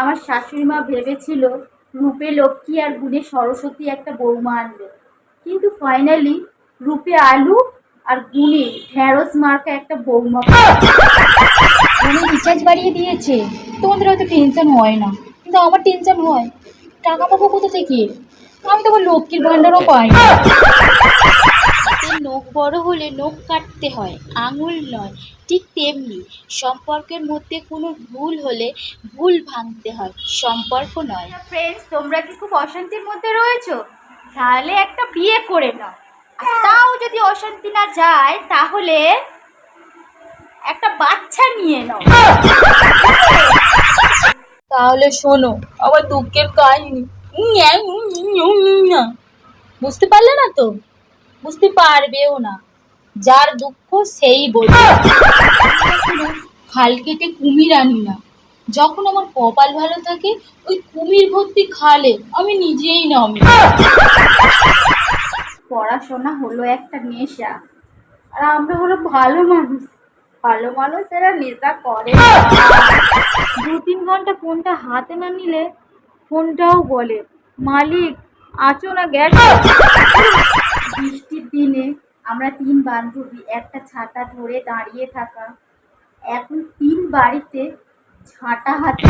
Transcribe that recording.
আমার শাশুড়ি মা ভেবেছিল রূপে লক্ষ্মী আর গুণে সরস্বতী একটা বৌমা আনবে। কিন্তু ফাইনালি রূপে আলু আর গুণে ঢ্যাঁড়স মার্কা একটা বৌমা ফোনে রিচার্জ বাড়িয়ে দিয়েছে। তোমাদের হয়তো টেনশন হয় না, কিন্তু আমার টেনশন হয়। টাকা পাবো কোথা থেকে? আমি তো লক্ষ্মীর ভাণ্ডারও পাই। নখ বড় হলে নখ কাটতে হয় আঙুল নয় ঠিক তেমনি সম্পর্কের মধ্যে কোনো ভুল হলে ভুল ভাঙতে হয় সম্পর্ক নয় ফ্রেন্ডস তোমরা কি খুব অশান্তির মধ্যে রয়েছো তাহলে একটা বিয়ে করে নাও তাও যদি অশান্তি না যায় তাহলে একটা বাচ্চা নিয়ে নাও তাহলে শোনো আমার দুঃখের কাহিনী বুঝতে পারলে না তো বুঝতে পারবেও না। যার দুঃখ সেই বলবে খাল কেটে কুমির আনি না। যখন আমার কপাল ভালো থাকে, ওই কুমির ভর্তি খালে আমি নিজেই নামি। পড়াশোনা হলো একটা নেশা। আর আমরা হলো ভালো মানুষ। ভালো মানুষ এরা নেশা করে। দু তিন ঘণ্টা ফোনটা হাতে না নিলে ফোনটাও বলে, মালিক, আছো না দিনে আমরা তিন বান্ধবী একটা ছাতা ধরে দাঁড়িয়ে থাকা। এখন তিন বাড়িতে ছাতা হাতে